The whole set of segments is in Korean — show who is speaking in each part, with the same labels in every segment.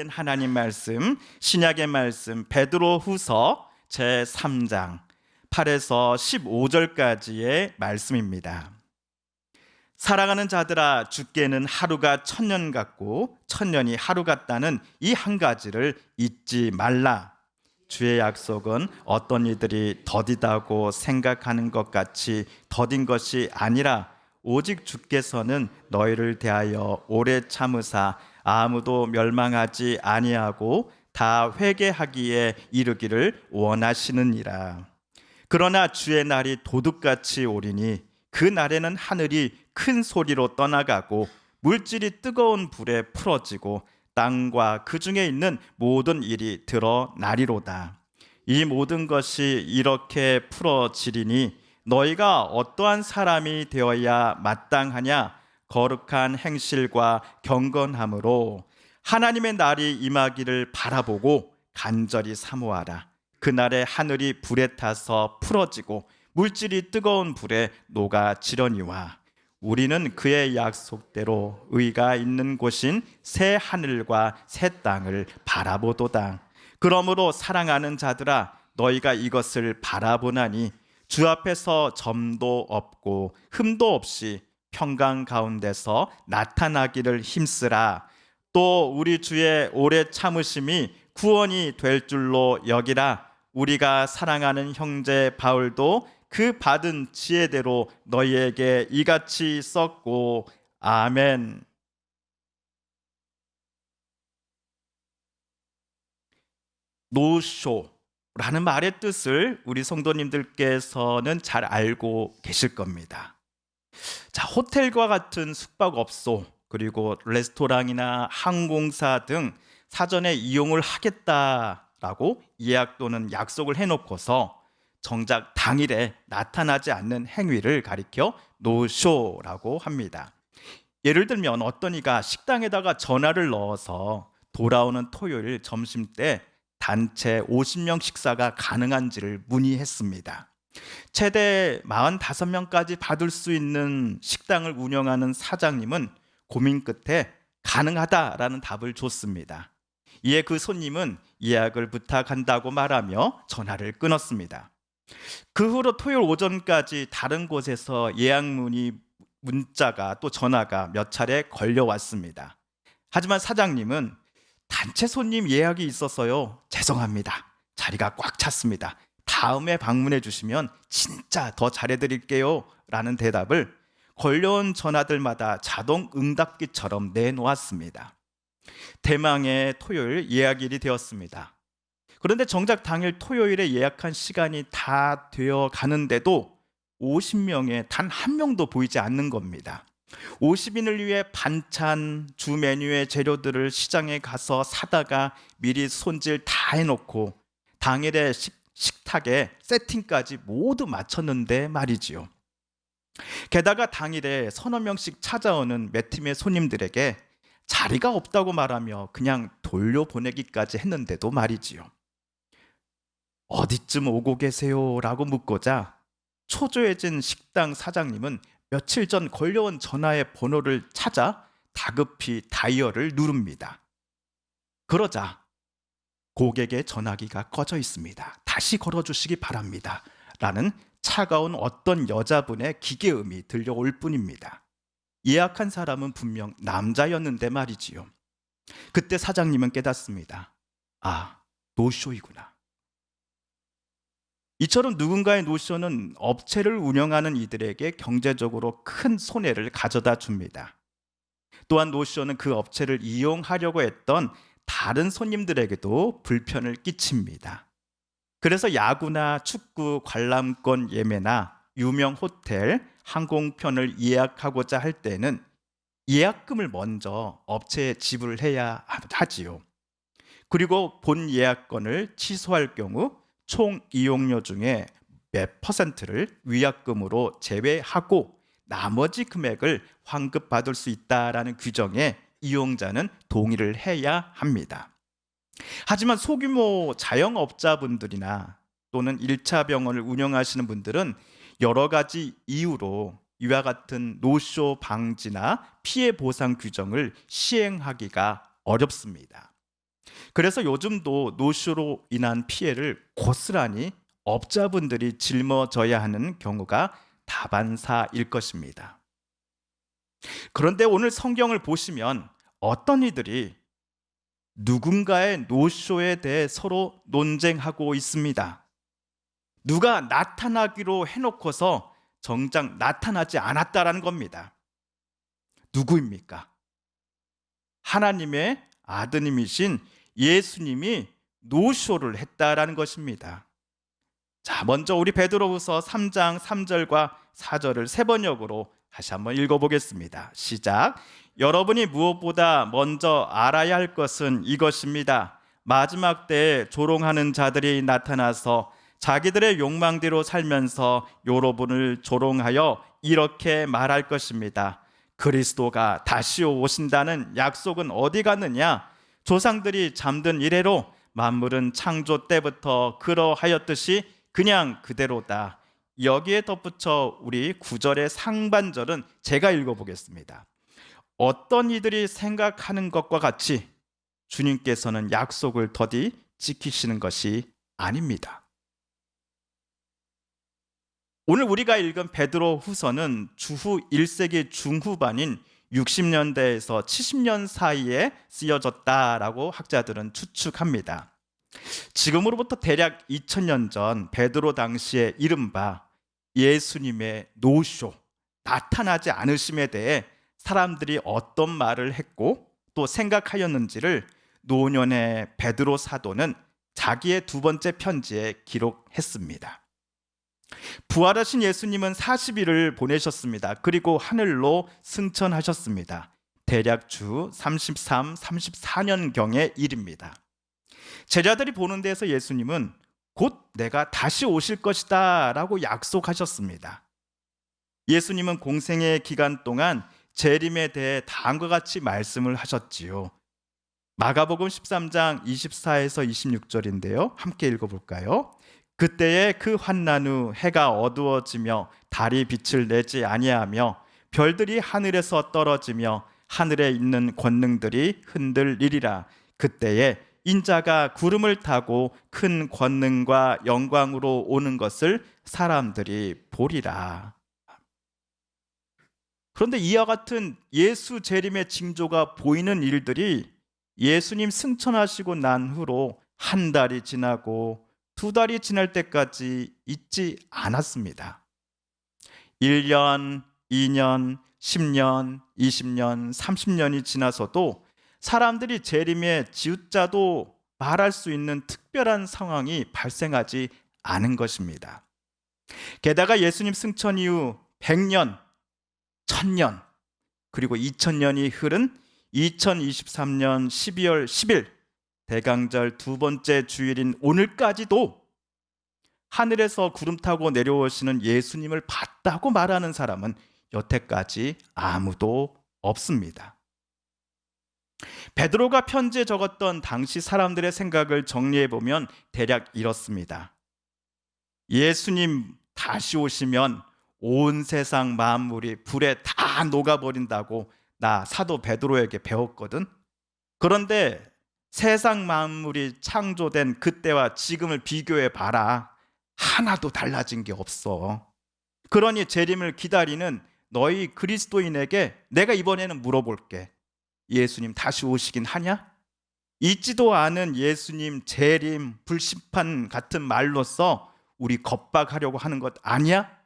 Speaker 1: 요약된 하나님 말씀 신약의 말씀 베드로후서 제 3장 8에서 15절까지의 말씀입니다. 사랑하는 자들아 주께는 하루가 천년 같고 천년이 하루 같다는 이 한 가지를 잊지 말라. 주의 약속은 어떤 이들이 더디다고 생각하는 것 같이 더딘 것이 아니라 오직 주께서는 너희를 대하여 오래 참으사 아무도 멸망하지 아니하고 다 회개하기에 이르기를 원하시느니라. 그러나 주의 날이 도둑같이 오리니 그 날에는 하늘이 큰 소리로 떠나가고 물질이 뜨거운 불에 풀어지고 땅과 그 중에 있는 모든 일이 드러나리로다. 이 모든 것이 이렇게 풀어지리니 너희가 어떠한 사람이 되어야 마땅하냐 거룩한 행실과 경건함으로 하나님의 날이 임하기를 바라보고 간절히 사모하라. 그날에 하늘이 불에 타서 풀어지고 물질이 뜨거운 불에 녹아지려니와 우리는 그의 약속대로 의가 있는 곳인 새 하늘과 새 땅을 바라보도다. 그러므로 사랑하는 자들아 너희가 이것을 바라보나니 주 앞에서 점도 없고 흠도 없이 평강 가운데서 나타나기를 힘쓰라. 또 우리 주의 오래 참으심이 구원이 될 줄로 여기라. 우리가 사랑하는 형제 바울도 그 받은 지혜대로 너희에게 이같이 썼고 아멘. 노쇼라는 말의 뜻을 우리 성도님들께서는 잘 알고 계실 겁니다. 자, 호텔과 같은 숙박업소 그리고 레스토랑이나 항공사 등 사전에 이용을 하겠다라고 예약 또는 약속을 해놓고서 정작 당일에 나타나지 않는 행위를 가리켜 노쇼라고 합니다. 예를 들면 어떤 이가 식당에다가 전화를 넣어서 돌아오는 토요일 점심 때 단체 50명 식사가 가능한지를 문의했습니다. 최대 45명까지 받을 수 있는 식당을 운영하는 사장님은 고민 끝에 가능하다라는 답을 줬습니다. 이에 그 손님은 예약을 부탁한다고 말하며 전화를 끊었습니다. 그 후로 토요일 오전까지 다른 곳에서 예약 문의 문자가 또 전화가 몇 차례 걸려왔습니다. 하지만 사장님은 단체 손님 예약이 있어서요. 죄송합니다. 자리가 꽉 찼습니다. 다음에 방문해 주시면 진짜 더 잘해 드릴게요. 라는 대답을 걸려온 전화들마다 자동 응답기처럼 내놓았습니다. 대망의 토요일 예약일이 되었습니다. 그런데 정작 당일 토요일에 예약한 시간이 다 되어 가는데도 50명에 단 한 명도 보이지 않는 겁니다. 50인을 위해 반찬, 주 메뉴의 재료들을 시장에 가서 사다가 미리 손질 다 해놓고 당일에 식, 식탁에 세팅까지 모두 마쳤는데 말이지요. 게다가 당일에 서너 명씩 찾아오는 몇 팀의 손님들에게 자리가 없다고 말하며 그냥 돌려보내기까지 했는데도 말이지요. 어디쯤 오고 계세요? 라고 묻고자 초조해진 식당 사장님은 며칠 전 걸려온 전화의 번호를 찾아 다급히 다이얼을 누릅니다. 그러자 고객의 전화기가 꺼져 있습니다. 다시 걸어주시기 바랍니다. 라는 차가운 어떤 여자분의 기계음이 들려올 뿐입니다. 예약한 사람은 분명 남자였는데 말이지요. 그때 사장님은 깨닫습니다. 아, 노쇼이구나. 이처럼 누군가의 노쇼는 업체를 운영하는 이들에게 경제적으로 큰 손해를 가져다 줍니다. 또한 노쇼는 그 업체를 이용하려고 했던 다른 손님들에게도 불편을 끼칩니다. 그래서 야구나 축구 관람권 예매나 유명 호텔, 항공편을 예약하고자 할 때는 예약금을 먼저 업체에 지불을 해야 하지요. 그리고 본 예약권을 취소할 경우 총 이용료 중에 몇 퍼센트를 위약금으로 제외하고 나머지 금액을 환급받을 수 있다라는 규정에 이용자는 동의를 해야 합니다. 하지만 소규모 자영업자분들이나 또는 1차 병원을 운영하시는 분들은 여러 가지 이유로 이와 같은 노쇼 방지나 피해 보상 규정을 시행하기가 어렵습니다. 그래서 요즘도 노쇼로 인한 피해를 고스란히 업자분들이 짊어져야 하는 경우가 다반사일 것입니다. 그런데 오늘 성경을 보시면 어떤 이들이 누군가의 노쇼에 대해 서로 논쟁하고 있습니다. 누가 나타나기로 해놓고서 정작 나타나지 않았다라는 겁니다. 누구입니까? 하나님의 아드님이신 예수님이 노쇼를 했다라는 것입니다. 자, 먼저 우리 베드로후서 3장 3절과 4절을 세 번역으로 다시 한번 읽어보겠습니다. 시작. 여러분이 무엇보다 먼저 알아야 할 것은 이것입니다. 마지막 때에 조롱하는 자들이 나타나서 자기들의 욕망대로 살면서 여러분을 조롱하여 이렇게 말할 것입니다. 그리스도가 다시 오신다는 약속은 어디 갔느냐? 조상들이 잠든 이래로 만물은 창조 때부터 그러하였듯이 그냥 그대로다. 여기에 덧붙여 우리 구절의 상반절은 제가 읽어보겠습니다. 어떤 이들이 생각하는 것과 같이 주님께서는 약속을 더디 지키시는 것이 아닙니다. 오늘 우리가 읽은 베드로 후서는 주후 1세기 중후반인 60년대에서 70년 사이에 쓰여졌다라고 학자들은 추측합니다. 지금으로부터 대략 2000년 전 베드로 당시에 이른바 예수님의 노쇼 나타나지 않으심에 대해 사람들이 어떤 말을 했고 또 생각하였는지를 노년의 베드로 사도는 자기의 두 번째 편지에 기록했습니다. 부활하신 예수님은 40일을 보내셨습니다. 그리고 하늘로 승천하셨습니다. 대략 주 33, 34년경의 일입니다. 제자들이 보는 데에서 예수님은 곧 내가 다시 오실 것이다 라고 약속하셨습니다. 예수님은 공생의 기간 동안 재림에 대해 다음과 같이 말씀을 하셨지요. 마가복음 13장 24에서 26절인데요. 함께 읽어 볼까요? 그때에 그 환난 후 해가 어두워지며 달이 빛을 내지 아니하며 별들이 하늘에서 떨어지며 하늘에 있는 권능들이 흔들리리라. 그때에 인자가 구름을 타고 큰 권능과 영광으로 오는 것을 사람들이 보리라. 그런데 이와 같은 예수 재림의 징조가 보이는 일들이 예수님 승천하시고 난 후로 한 달이 지나고 두 달이 지날 때까지 있지 않았습니다. 1년, 2년, 10년, 20년, 30년이 지나서도 사람들이 재림의 지읒자도 말할 수 있는 특별한 상황이 발생하지 않은 것입니다. 게다가 예수님 승천 이후 100년, 1000년, 그리고 2000년이 흐른 2023년 12월 10일 대강절 두 번째 주일인 오늘까지도 하늘에서 구름 타고 내려오시는 예수님을 봤다고 말하는 사람은 여태까지 아무도 없습니다. 베드로가 편지에 적었던 당시 사람들의 생각을 정리해 보면 대략 이렇습니다. 예수님 다시 오시면 온 세상 만물이 불에 다 녹아버린다고 나 사도 베드로에게 배웠거든. 그런데 세상 만물이 창조된 그때와 지금을 비교해 봐라. 하나도 달라진 게 없어. 그러니 재림을 기다리는 너희 그리스도인에게 내가 이번에는 물어볼게. 예수님 다시 오시긴 하냐? 있지도 않은 예수님 재림, 불심판 같은 말로써 우리 겁박하려고 하는 것 아니야?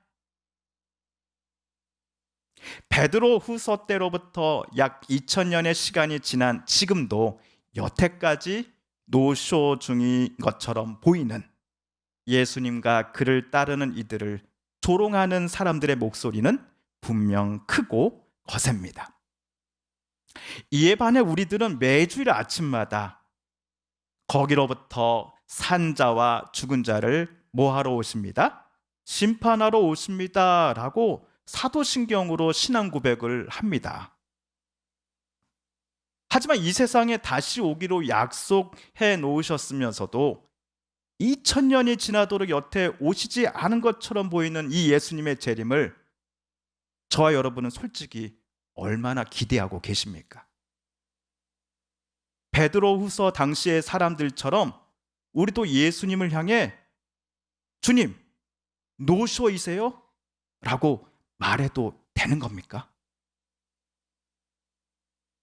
Speaker 1: 베드로 후서 때로부터 약 2000년의 시간이 지난 지금도 여태까지 노쇼 중인 것처럼 보이는 예수님과 그를 따르는 이들을 조롱하는 사람들의 목소리는 분명 크고 거셉니다. 이에 반해 우리들은 매주일 아침마다 거기로부터 산자와 죽은 자를 뭐하러 오십니다? 심판하러 오십니다. 라고 사도신경으로 신앙 고백을 합니다. 하지만 이 세상에 다시 오기로 약속해 놓으셨으면서도 2000년이 지나도록 여태 오시지 않은 것처럼 보이는 이 예수님의 재림을 저와 여러분은 솔직히 얼마나 기대하고 계십니까? 베드로 후서 당시의 사람들처럼 우리도 예수님을 향해 주님, 노쇼이세요? 라고 말해도 되는 겁니까?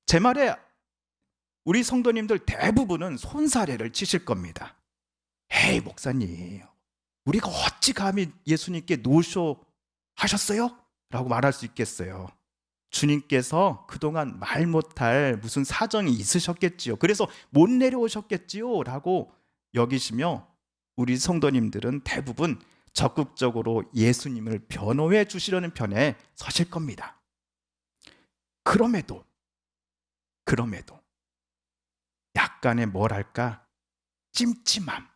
Speaker 1: 제 말에 우리 성도님들 대부분은 손사래를 치실 겁니다. 에이, 목사님, 우리가 어찌 감히 예수님께 노쇼 하셨어요? 라고 말할 수 있겠어요. 주님께서 그동안 말 못할 무슨 사정이 있으셨겠지요. 그래서 못 내려오셨겠지요. 라고 여기시며 우리 성도님들은 대부분 적극적으로 예수님을 변호해 주시려는 편에 서실 겁니다. 그럼에도, 그럼에도, 약간의 뭐랄까, 찜찜함,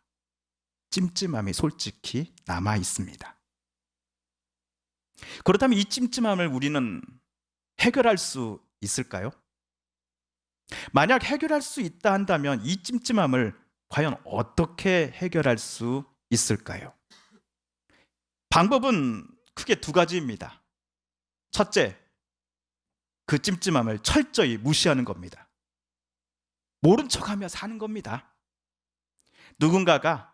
Speaker 1: 찜찜함이 솔직히 남아 있습니다. 그렇다면 이 찜찜함을 우리는 해결할 수 있을까요? 만약 해결할 수 있다 한다면 이 찜찜함을 과연 어떻게 해결할 수 있을까요? 방법은 크게 두 가지입니다. 첫째, 그 찜찜함을 철저히 무시하는 겁니다. 모른 척하며 사는 겁니다. 누군가가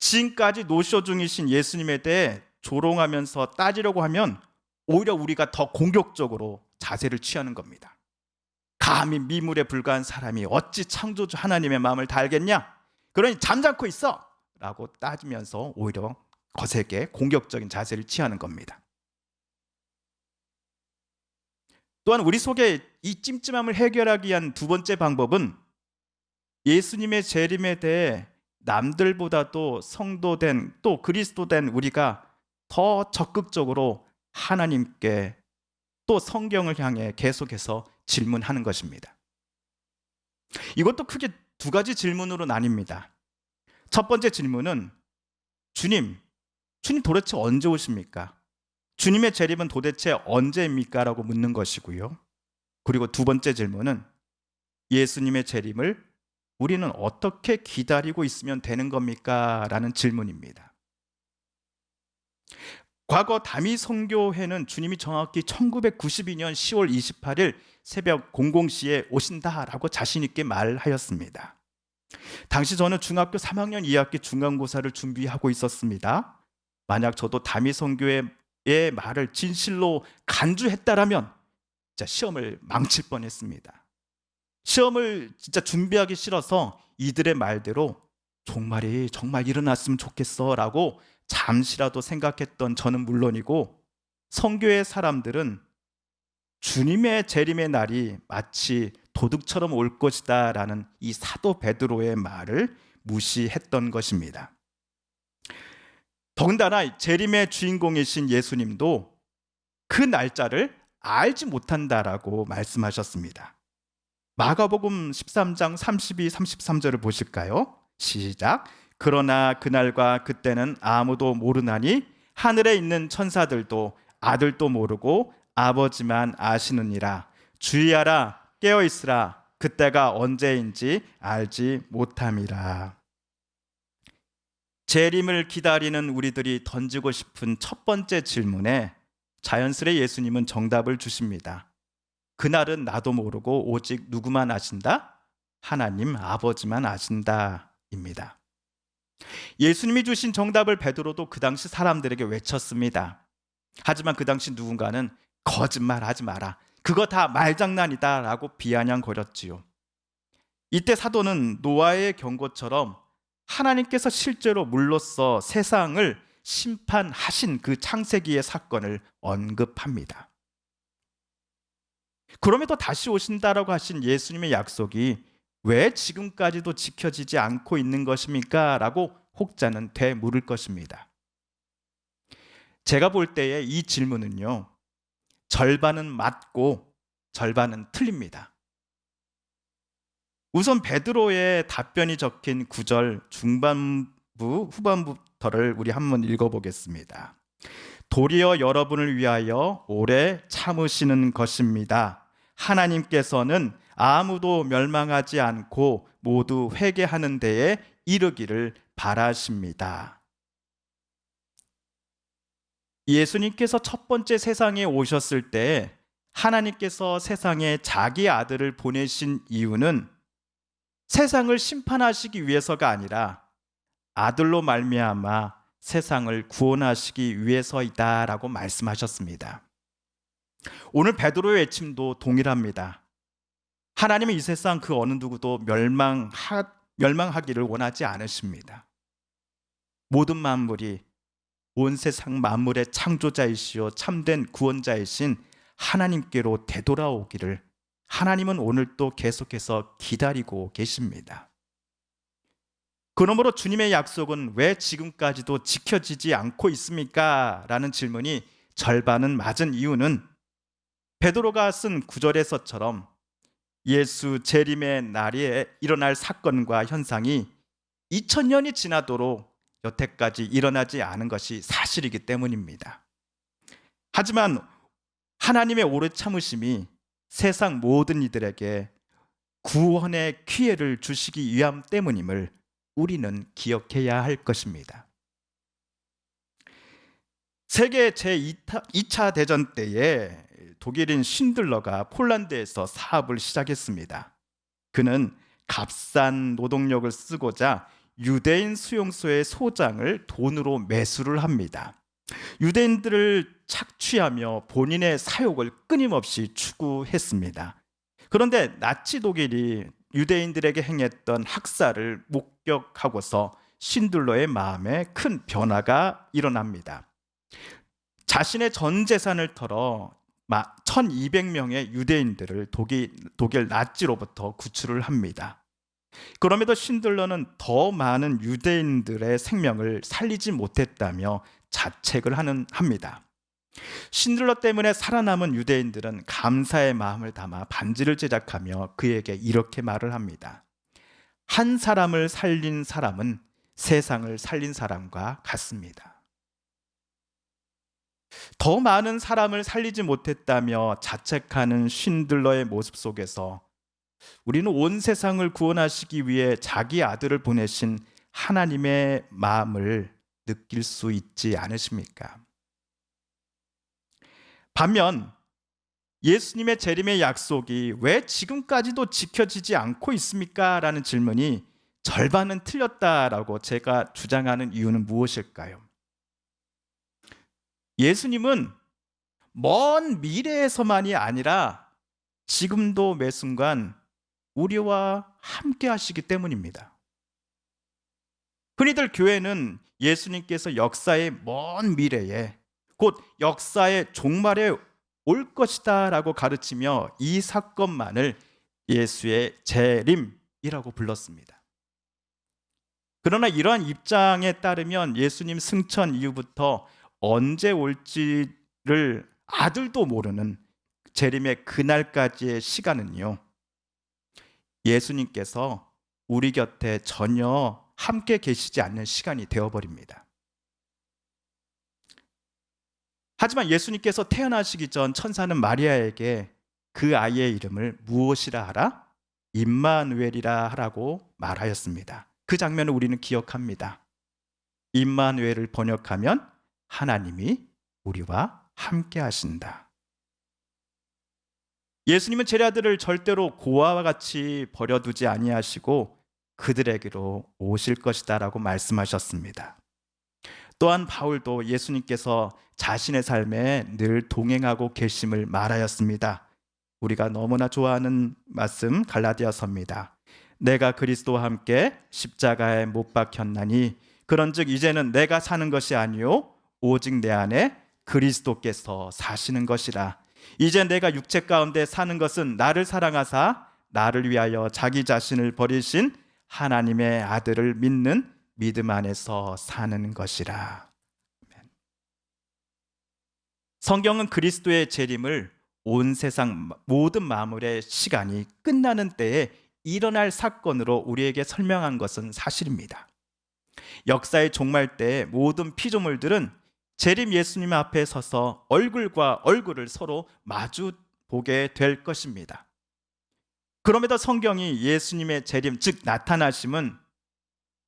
Speaker 1: 지금까지 노쇼 중이신 예수님에 대해 조롱하면서 따지려고 하면 오히려 우리가 더 공격적으로 자세를 취하는 겁니다. 감히 미물에 불과한 사람이 어찌 창조주 하나님의 마음을 달겠냐? 그러니 잠자코 있어! 라고 따지면서 오히려 거세게 공격적인 자세를 취하는 겁니다. 또한 우리 속에 이 찜찜함을 해결하기 위한 두 번째 방법은 예수님의 재림에 대해 남들보다도 성도된 또 그리스도된 우리가 더 적극적으로 하나님께 또 성경을 향해 계속해서 질문하는 것입니다. 이것도 크게 두 가지 질문으로 나뉩니다. 첫 번째 질문은 주님, 주님 도대체 언제 오십니까? 주님의 재림은 도대체 언제입니까? 라고 묻는 것이고요. 그리고 두 번째 질문은 예수님의 재림을 우리는 어떻게 기다리고 있으면 되는 겁니까? 라는 질문입니다. 과거 다미 성교회는 주님이 정확히 1992년 10월 28일 새벽 00시에 오신다라고 자신있게 말하였습니다. 당시 저는 중학교 3학년 2학기 중간고사를 준비하고 있었습니다. 만약 저도 다미 선교의 말을 진실로 간주했다라면 진짜 시험을 망칠 뻔했습니다. 시험을 진짜 준비하기 싫어서 이들의 말대로 종말이 정말 일어났으면 좋겠어라고 잠시라도 생각했던 저는 물론이고 성교의 사람들은 주님의 재림의 날이 마치 도둑처럼 올 것이다라는 이 사도 베드로의 말을 무시했던 것입니다. 더군다나 재림의 주인공이신 예수님도 그 날짜를 알지 못한다라고 말씀하셨습니다. 마가복음 13장 32, 33절을 보실까요? 시작. 그러나 그날과 그때는 아무도 모르나니 하늘에 있는 천사들도 아들도 모르고 아버지만 아시느니라. 주의하라, 깨어 있으라. 그때가 언제인지 알지 못함이라. 재림을 기다리는 우리들이 던지고 싶은 첫 번째 질문에 자연스레 예수님은 정답을 주십니다. 그날은 나도 모르고 오직 누구만 아신다? 하나님 아버지만 아신다입니다. 예수님이 주신 정답을 베드로도 그 당시 사람들에게 외쳤습니다. 하지만 그 당시 누군가는 거짓말하지 마라. 그거 다 말장난이다라고 비아냥거렸지요. 이때 사도는 노아의 경고처럼 하나님께서 실제로 물로써 세상을 심판하신 그 창세기의 사건을 언급합니다. 그럼에도 다시 오신다라고 하신 예수님의 약속이 왜 지금까지도 지켜지지 않고 있는 것입니까? 라고 혹자는 되물을 것입니다. 제가 볼 때의 이 질문은요, 절반은 맞고 절반은 틀립니다. 우선 베드로의 답변이 적힌 구절 중반부 후반부터를 우리 한번 읽어보겠습니다. 도리어 여러분을 위하여 오래 참으시는 것입니다. 하나님께서는 아무도 멸망하지 않고 모두 회개하는 데에 이르기를 바라십니다. 예수님께서 첫 번째 세상에 오셨을 때 하나님께서 세상에 자기 아들을 보내신 이유는 상을 심판하시기 위해서가 아니라 아들로 말미암아 세상을 구원하시기 위해서이다라고 말씀하셨습니다. 오늘 베드로의 외침도 동일합니다. 하나님은 이 세상 그 어느 누구도 멸망하, 멸망하기를 원하지 않으십니다. 모든 만물이 온 세상 만물의 창조자이시요 참된 구원자이신 하나님께로 되돌아오기를 하나님은 오늘 또 계속해서 기다리고 계십니다. 그러므로 주님의 약속은 왜 지금까지도 지켜지지 않고 있습니까? 라는 질문이 절반은 맞은 이유는 베드로가 쓴 구절에서처럼 예수 재림의 날에 일어날 사건과 현상이 2000년이 지나도록 여태까지 일어나지 않은 것이 사실이기 때문입니다. 하지만 하나님의 오래 참으심이 세상 모든 이들에게 구원의 기회를 주시기 위함 때문임을 우리는 기억해야 할 것입니다. 세계 제2차 대전 때에 독일인 신들러가 폴란드에서 사업을 시작했습니다. 그는 값싼 노동력을 쓰고자 유대인 수용소의 소장을 돈으로 매수를 합니다. 유대인들을 착취하며 본인의 사욕을 끊임없이 추구했습니다. 그런데 나치 독일이 유대인들에게 행했던 학살을 목격하고서 신들러의 마음에 큰 변화가 일어납니다. 자신의 전 재산을 털어 1200명의 유대인들을 독일, 독일 나치로부터 구출을 합니다. 그럼에도 신들러는 더 많은 유대인들의 생명을 살리지 못했다며 자책을 하는, 합니다. 신들러 때문에 살아남은 유대인들은 감사의 마음을 담아 반지를 제작하며 그에게 이렇게 말을 합니다. 한 사람을 살린 사람은 세상을 살린 사람과 같습니다. 더 많은 사람을 살리지 못했다며 자책하는 신들러의 모습 속에서 우리는 온 세상을 구원하시기 위해 자기 아들을 보내신 하나님의 마음을 느낄 수 있지 않으십니까? 반면 예수님의 재림의 약속이 왜 지금까지도 지켜지지 않고 있습니까? 라는 질문이 절반은 틀렸다라고 제가 주장하는 이유는 무엇일까요? 예수님은 먼 미래에서만이 아니라 지금도 매 순간 우리와 함께 하시기 때문입니다. 흔히들 교회는 예수님께서 역사의 먼 미래에 곧 역사의 종말에 올 것이다 라고 가르치며 이 사건만을 예수의 재림이라고 불렀습니다. 그러나 이러한 입장에 따르면 예수님 승천 이후부터 언제 올지를 아들도 모르는 재림의 그날까지의 시간은요. 예수님께서 우리 곁에 전혀 함께 계시지 않는 시간이 되어버립니다. 하지만 예수님께서 태어나시기 전 천사는 마리아에게 그 아이의 이름을 무엇이라 하라? 임마누엘이라 하라고 말하였습니다. 그 장면을 우리는 기억합니다. 임마누엘을 번역하면 하나님이 우리와 함께 하신다. 예수님은 제자들을 절대로 고아와 같이 버려두지 아니하시고 그들에게로 오실 것이다라고 말씀하셨습니다. 또한 바울도 예수님께서 자신의 삶에 늘 동행하고 계심을 말하였습니다. 우리가 너무나 좋아하는 말씀 갈라디아서입니다. 내가 그리스도와 함께 십자가에 못 박혔나니 그런즉 이제는 내가 사는 것이 아니요 오직 내 안에 그리스도께서 사시는 것이라. 이제 내가 육체 가운데 사는 것은 나를 사랑하사 나를 위하여 자기 자신을 버리신 하나님의 아들을 믿는 믿음 안에서 사는 것이라. 성경은 그리스도의 재림을 온 세상 모든 만물의 시간이 끝나는 때에 일어날 사건으로 우리에게 설명한 것은 사실입니다. 역사의 종말 때 모든 피조물들은 재림 예수님 앞에 서서 얼굴과 얼굴을 서로 마주 보게 될 것입니다. 그럼에도 성경이 예수님의 재림, 즉 나타나심은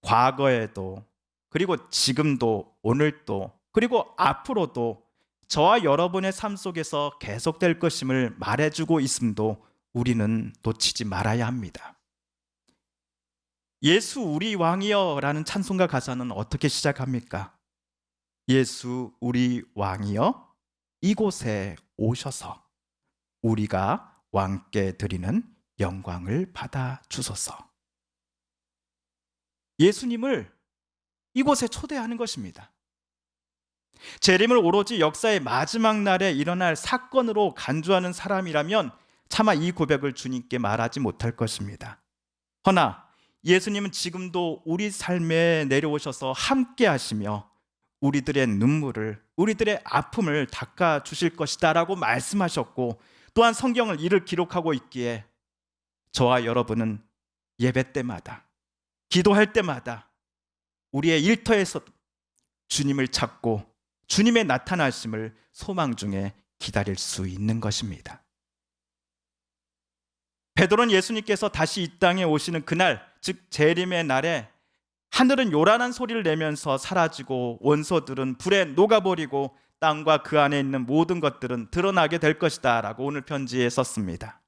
Speaker 1: 과거에도 그리고 지금도 오늘도 그리고 앞으로도 저와 여러분의 삶 속에서 계속될 것임을 말해주고 있음도 우리는 놓치지 말아야 합니다. 예수 우리 왕이여라는 찬송가 가사는 어떻게 시작합니까? 예수 우리 왕이여 이곳에 오셔서 우리가 왕께 드리는 영광을 받아 주소서. 예수님을 이곳에 초대하는 것입니다. 재림을 오로지 역사의 마지막 날에 일어날 사건으로 간주하는 사람이라면 차마 이 고백을 주님께 말하지 못할 것입니다. 허나 예수님은 지금도 우리 삶에 내려오셔서 함께 하시며 우리들의 눈물을 우리들의 아픔을 닦아 주실 것이다라고 말씀하셨고 또한 성경을 이를 기록하고 있기에 저와 여러분은 예배 때마다 기도할 때마다 우리의 일터에서 주님을 찾고 주님의 나타나심을 소망 중에 기다릴 수 있는 것입니다. 베드로는 예수님께서 다시 이 땅에 오시는 그날, 즉 재림의 날에 하늘은 요란한 소리를 내면서 사라지고 원소들은 불에 녹아버리고 땅과 그 안에 있는 모든 것들은 드러나게 될 것이다 라고 오늘 편지에 썼습니다.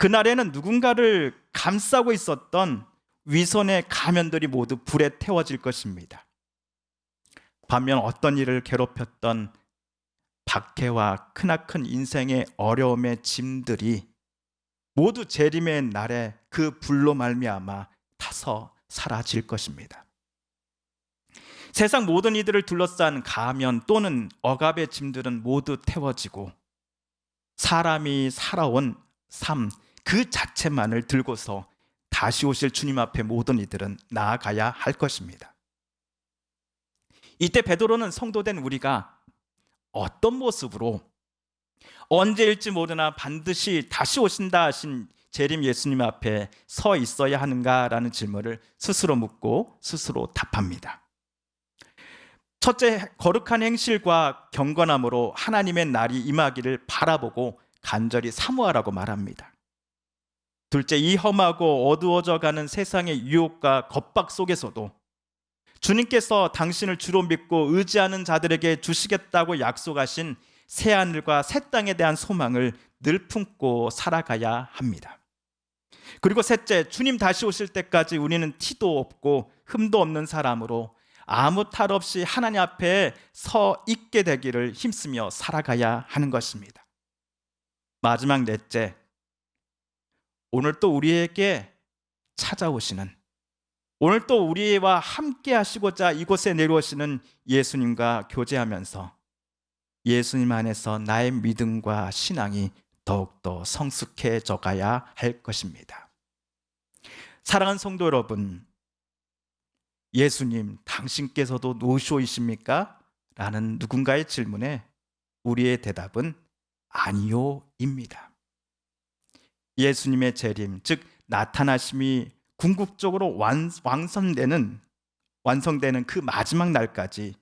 Speaker 1: 그날에는 누군가를 감싸고 있었던 위선의 가면들이 모두 불에 태워질 것입니다. 반면 어떤 일을 괴롭혔던 박해와 크나큰 인생의 어려움의 짐들이 모두 재림의 날에 그 불로 말미암아 타서 사라질 것입니다. 세상 모든 이들을 둘러싼 가면 또는 억압의 짐들은 모두 태워지고 사람이 살아온 삶 그 자체만을 들고서 다시 오실 주님 앞에 모든 이들은 나아가야 할 것입니다. 이때 베드로는 성도된 우리가 어떤 모습으로 언제일지 모르나 반드시 다시 오신다 하신 재림 예수님 앞에 서 있어야 하는가라는 질문을 스스로 묻고 스스로 답합니다. 첫째, 거룩한 행실과 경건함으로 하나님의 날이 임하기를 바라보고 간절히 사모하라고 말합니다. 둘째, 이 험하고 어두워져 가는 세상의 유혹과 겁박 속에서도 주님께서 당신을 주로 믿고 의지하는 자들에게 주시겠다고 약속하신 새 하늘과 새 땅에 대한 소망을 늘 품고 살아가야 합니다. 그리고 셋째, 주님 다시 오실 때까지 우리는 티도 없고 흠도 없는 사람으로 아무 탈 없이 하나님 앞에 서 있게 되기를 힘쓰며 살아가야 하는 것입니다. 마지막 넷째, 오늘 또 우리에게 찾아오시는 오늘 또 우리와 함께 하시고자 이곳에 내려오시는 예수님과 교제하면서 예수님 안에서 나의 믿음과 신앙이 더욱더 성숙해져 가야 할 것입니다. 사랑하는 성도 여러분, 예수님, 당신께서도 노쇼이십니까? 라는 누군가의 질문에 우리의 대답은 아니요입니다. 예수님의 재림, 즉 나타나심이 궁극적으로 완, 완성되는 완성되는 그 마지막 날까지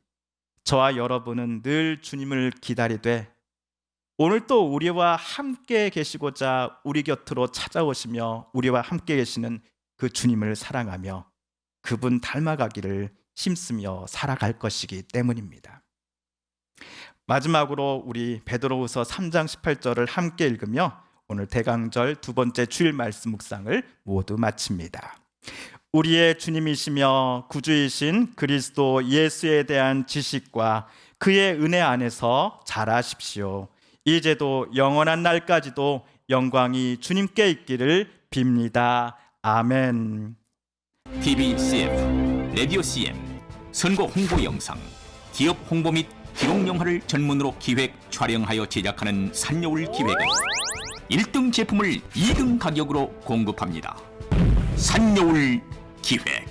Speaker 1: 저와 여러분은 늘 주님을 기다리되 오늘 또 우리와 함께 계시고자 우리 곁으로 찾아오시며 우리와 함께 계시는 그 주님을 사랑하며 그분 닮아가기를 힘쓰며 살아갈 것이기 때문입니다. 마지막으로 우리 베드로후서 3장 18절을 함께 읽으며 오늘 대강절 두 번째 주일 말씀 묵상을 모두 마칩니다. 우리의 주님이시며 구주이신 그리스도 예수에 대한 지식과 그의 은혜 안에서 자라십시오. 이제도 영원한 날까지도 영광이 주님께 있기를 빕니다. 아멘.
Speaker 2: TV CF, 라디오 CM, 선거 홍보 영상, 기업 홍보 및 기록 영화를 전문으로 기획, 촬영하여 제작하는 산여울 기획은 1등 제품을 2등 가격으로 공급합니다. 산여울 기획